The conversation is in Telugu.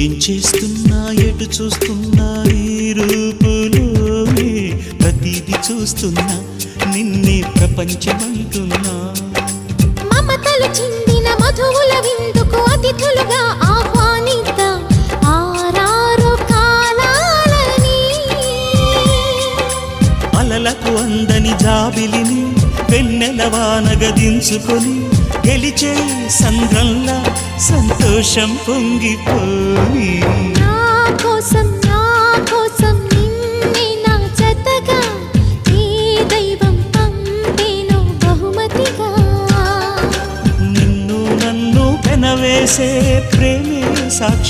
ఏం చేస్తున్నా ఎటు చూస్తున్నా ఈ రూపులోనే ప్రతిదీ చూస్తున్నా నిన్నే ప్రపంచమంటున్నా. మమతలు చిందిన మధువుల విందుకు అతిథులుగా ఆహ్వానిద్దాం ఆరారు కాలాలని. అలలకు అందని జాబిలిని వెన్నెలవానగదించుకొని గెలిచే సంద్రంలా సంతోషం పొంగిపోయి. నా కోసం నా కోసం నిన్నే నా జతగా ఈ దైవం పంపేను బహుమతిగా. నిన్ను నన్ను పెనవేసే ప్రేమే సాక్షి